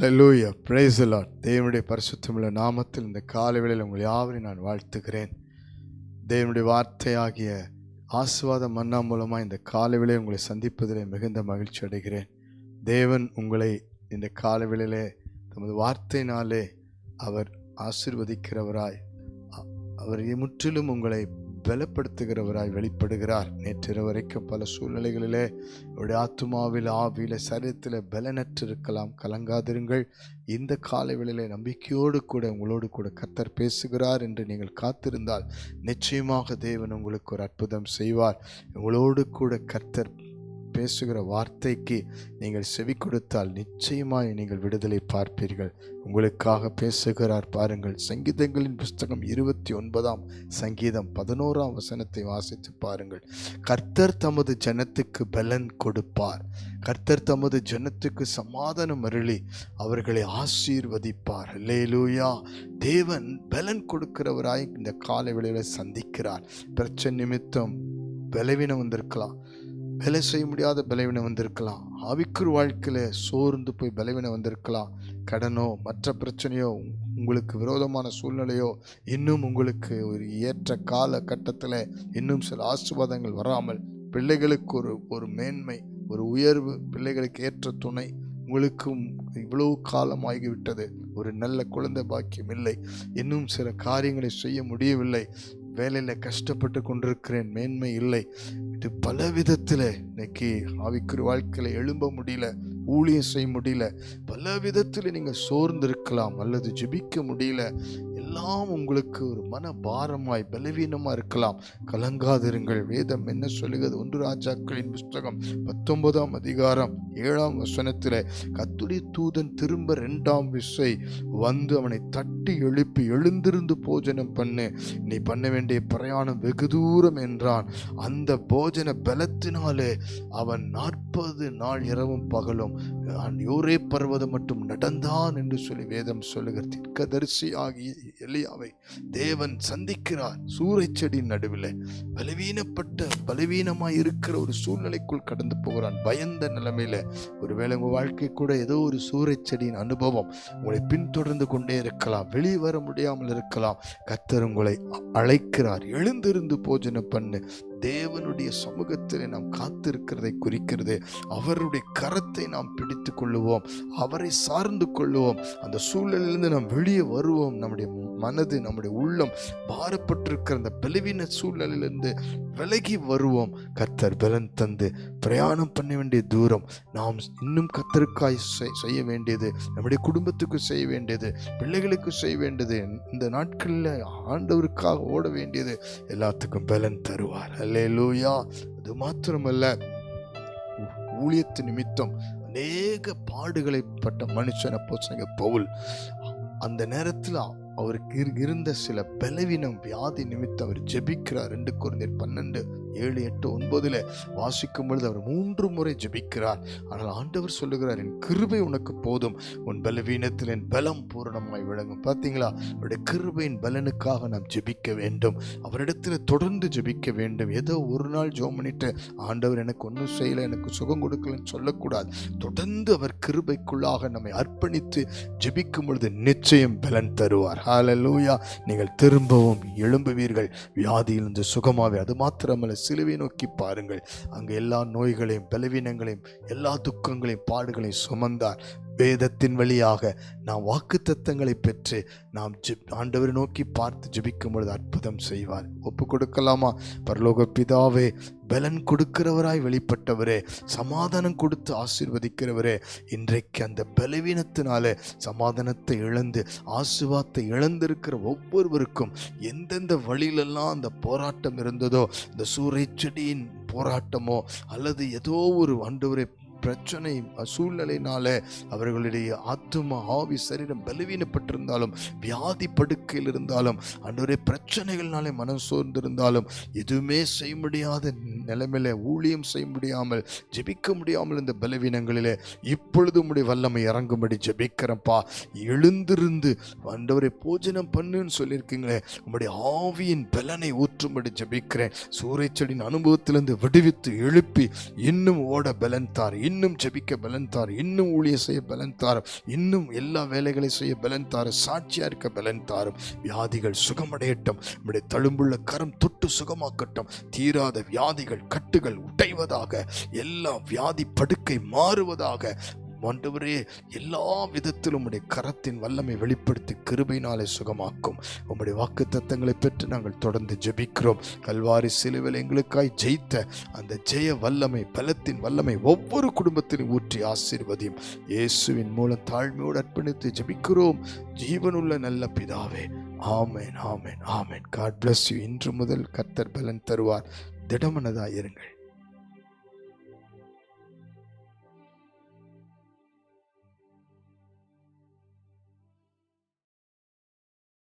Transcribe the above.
Hallelujah praise the தேவனுடைய பரிசுத்தமுள்ள நாமத்தில் இந்த காலை வேளையில் உங்கள் யாவரையும் நான் வாழ்த்துகிறேன். தேவனுடைய வார்த்தையாகிய ஆசுவாத மன்னா மூலமாக இந்த காலை வேளையை உங்களை சந்திப்பதிலே மிகுந்த மகிழ்ச்சி அடைகிறேன். தேவன் உங்களை இந்த காலை வேளையிலே தமது வார்த்தையினாலே அவர் ஆசிர்வதிக்கிறவராய் அவர் முற்றிலும் உங்களை பலப்படுத்துகிறவராய் வெளிப்படுகிறார். நேற்று வரைக்கும் பல சூழ்நிலைகளிலே உடைய ஆத்துமாவில் ஆவியில் சரீரத்தில் பலனற்றிருக்கலாம். கலங்காதிருங்கள். இந்த காலை நம்பிக்கையோடு கூட உங்களோடு கூட கர்த்தர் பேசுகிறார் என்று நீங்கள் காத்திருந்தால் நிச்சயமாக தேவன் உங்களுக்கு ஒரு அற்புதம் செய்வார். உங்களோடு கூட கர்த்தர் பேசுகிற வார்த்தைக்கு நீங்கள் செவி கொடுத்தால் நிச்சயமாய் நீங்கள் விடுதலை பார்ப்பீர்கள். உங்களுக்காக பேசுகிறார் பாருங்கள். சங்கீதங்களின் புஸ்தகம் இருபத்தி ஒன்பதாம் சங்கீதம் பதினோராம் வசனத்தை வாசித்து பாருங்கள். கர்த்தர் தமது ஜனத்துக்கு பலன் கொடுப்பார். கர்த்தர் தமது ஜனத்துக்கு சமாதானம் அருளி அவர்களை ஆசீர்வதிப்பார். லேலூயா தேவன் பலன் கொடுக்கிறவராய் இந்த கால விளைவில் சந்திக்கிறார். பிரச்சனை நிமித்தம் பலவீனம் வந்திருக்கலாம் வேலை செய்ய முடியாத பலவீனம் வந்திருக்கலாம். ஆவிக்குரு வாழ்க்கையில் சோர்ந்து போய் பலவீனம் வந்திருக்கலாம். கடனோ மற்ற பிரச்சனையோ உங்களுக்கு விரோதமான சூழ்நிலையோ இன்னும் உங்களுக்கு ஒரு ஏற்ற கால கட்டத்தில் இன்னும் சில ஆசீர்வாதங்கள் வராமல் பிள்ளைகளுக்கு ஒரு ஒரு மேன்மை ஒரு உயர்வு பிள்ளைகளுக்கு ஏற்ற துணை உங்களுக்கும் இவ்வளவு காலம் ஆகிவிட்டது. ஒரு நல்ல குழந்தை பாக்கியம் இல்லை. இன்னும் சில காரியங்களை செய்ய முடியவில்லை. வேலையில் கஷ்டப்பட்டு கொண்டிருக்கிறேன் மேன்மை இல்லை. இது பல விதத்தில் இன்னைக்கு ஆவிக்குரிய வாழ்க்கையில் எழும்ப முடியல ஊழியம் செய்ய முடியல. பல விதத்தில் நீங்கள் சோர்ந்திருக்கலாம் அல்லது ஜெபிக்க முடியல. எல்லாம் உங்களுக்கு ஒரு மன பாரமாய் பலவீனமாக இருக்கலாம். கலங்காதிருங்கள். வேதம் என்ன சொல்லுகிறது? ஒன்று ராஜாக்களின் புஸ்தகம் பத்தொன்பதாம் அதிகாரம் ஏழாம் வசனத்தில் கத்துடி தூதன் திரும்ப ரெண்டாம் விசை வந்து அவனை தட்டி எழுப்பி எழுந்திருந்து போஜனம் பண்ணு. நீ பண்ண வேண்டிய பிரயாணம் வெகு தூரம் என்றான். அந்த போஜன பலத்தினாலே அவன் நாற்பது நாள் இரவும் பகலும் நான் யோரே பர்வதம் மட்டும் நடந்தான் என்று சொல்லி வேதம் சொல்லுகிற திக்கதரிசி ஆகிய எலியாவை தேவன் சந்திக்கிறார். சூறைச் நடுவில் பலவீனப்பட்ட பலவீனமாய் இருக்கிற ஒரு சூழ்நிலைக்குள் கடந்து போகிறான். பயந்த நிலைமையில ஒருவேளை உங்கள் வாழ்க்கை கூட ஏதோ ஒரு சூறை செடியின் அனுபவம் உங்களை பின்தொடர்ந்து கொண்டே இருக்கலாம். வெளியே வர முடியாமல் இருக்கலாம். கத்தர் உங்களை அழைக்கிறார். எழுந்திருந்து போஜனை பண்ணு. தேவனுடைய சமூகத்தில் நாம் காத்திருக்கிறதை குறிக்கிறது. அவருடைய கரத்தை நாம் பிடித்து கொள்ளுவோம் அவரை சார்ந்து கொள்ளுவோம். அந்த சூழலிலிருந்து நாம் வெளியே வருவோம். நம்முடைய மனது நம்முடைய உள்ளம் பாரப்பட்டிருக்கிற அந்த பலவீன சூழ்நிலையிலிருந்து விலகி வருவோம். கர்த்தர் பலன் தந்து பிரயாணம் பண்ண வேண்டிய தூரம். நாம் இன்னும் கத்தருக்காய் செய்- செய்ய வேண்டியது நம்முடைய குடும்பத்துக்கு செய்ய வேண்டியது பிள்ளைகளுக்கு செய்ய வேண்டியது இந்த நாட்களில் ஆண்டவருக்காக ஓட வேண்டியது எல்லாத்துக்கும் பலன் தருவார். அல்லேலூயா அது மாத்திரமல்ல ஊழியத்து நிமித்தம் அநேக பாடுகளை பட்ட மனுஷன் அப்போ பவுல். அந்த நேரத்தில் அவருக்கு இருந்த சில பலவீனம் வியாதி நிமித்தம் அவர் ஜெபிக்கிறார். ரெண்டு குழந்தை பன்னெண்டு. ஏழு எட்டு ஒன்பதுல வாசிக்கும் பொழுது அவர் மூன்று முறை ஜெபிக்கிறார். ஆனால் ஆண்டவர் சொல்லுகிறார் என் கிருபை உனக்கு போதும். உன் பலவீனத்தில் என் பலம் பூரணமாய் விளங்கும். பார்த்தீங்களா அவருடைய கிருபையின் பலனுக்காக நாம் ஜெபிக்க வேண்டும். அவரிடத்தில் தொடர்ந்து ஜெபிக்க வேண்டும். ஏதோ ஒரு நாள் ஜோம் பண்ணிட்டு ஆண்டவர் எனக்கு ஒன்றும் செய்யலை எனக்கு சுகம் கொடுக்கலன்னு சொல்லக்கூடாது. தொடர்ந்து அவர் கிருபைக்குள்ளாக நம்மை அர்ப்பணித்து ஜபிக்கும் பொழுது நிச்சயம் பலன் தருவார். ஹalleluya நீங்கள் திரும்பவும் எழும்புவீர்கள். வியாதியிலிருந்து சுகமாவே அது மாத்திரமல்ல சிலுவை நோக்கி பாருங்கள். அங்கு எல்லா நோய்களையும் பலவீனங்களையும் எல்லா துக்கங்களையும் பாடுகளையும் சுமந்தார். வேதத்தின் வழியாக நாம் வாக்குத்தத்தங்களை பெற்று நாம் ஜிப் ஆண்டவரை நோக்கி பார்த்து ஜெபிக்கும் பொழுது அற்புதம் செய்வார். ஒப்பு கொடுக்கலாமா பரலோக பிதாவே பலன் கொடுக்கிறவராய் வெளிப்பட்டவரே சமாதானம் கொடுத்து ஆசீர்வதிக்கிறவரே இன்றைக்கு அந்த பலவீனத்தினால சமாதானத்தை இழந்து ஆசுவாத்தை இழந்திருக்கிற ஒவ்வொருவருக்கும் எந்தெந்த வழியிலெல்லாம் அந்த போராட்டம் இருந்ததோ இந்த சூறைச்செடியின் போராட்டமோ அல்லது ஏதோ ஒரு ஆண்டவரை பிரச்சனை சூழ்நிலையினால அவர்களுடைய ஆத்மா ஆவி சரீரம் பலவீனப்பட்டிருந்தாலும் வியாதி படுக்கையில் இருந்தாலும் அன்றைய பிரச்சனைகள்னாலே மனம் சோர்ந்திருந்தாலும் எதுவுமே செய்ய முடியாத நிலைமையில ஊழியம் செய்ய முடியாமல் ஜெபிக்க முடியாமல் இந்த பலவீனங்களிலே இப்பொழுது உடைய வல்லமை இறங்கும்படி ஜெபிக்கிறப்பா எழுந்திருந்து ஆண்டவரை போஜனம் பண்ணுன்னு சொல்லியிருக்கீங்களே உங்களுடைய ஆவியின் பலனை ஊற்றும்படி ஜெபிக்கிறேன். சூறைச்செடியின் அனுபவத்திலிருந்து விடுவித்து எழுப்பி இன்னும் ஓட பலன் தார். இன்னும் ஜபிக்க பலன்தார் இன்னும் ஊழிய செய்ய பலன் தாரும் இன்னும் எல்லா வேலைகளை செய்ய பலன் தாரும் இருக்க பலன் தாரும் வியாதிகள் சுகமடையட்டும் நம்முடைய தழும்புள்ள கரம் தொட்டு சுகமாக்கட்டும். தீராத வியாதிகள் கட்டுகள் உடைவதாக எல்லா வியாதி படுக்கை மாறுவதாக ஆண்டவரே எல்லா விதத்திலும் உடைய கரத்தின் வல்லமை வெளிப்படுத்தி கிருபையினாலே சுகமாக்கும். உம்முடைய வாக்கு தத்தங்களை பெற்று நாங்கள் தொடர்ந்து ஜெபிக்கிறோம். கல்வாரி சிலுவில் எங்களுக்காய் ஜெயித்த அந்த ஜெய வல்லமை பலத்தின் வல்லமை ஒவ்வொரு குடும்பத்திலும் ஊற்றி ஆசீர்வதியும். இயேசுவின் மூலம் தாழ்மையோடு அர்ப்பணித்து ஜெபிக்கிறோம். ஜீவனுள்ள நல்ல பிதாவே ஆமென் ஆமென் ஆமென். காட் பிளஸ் யூ இன்று முதல் கர்த்தர் பலன் தருவார். திடமனதாயிருங்கள்.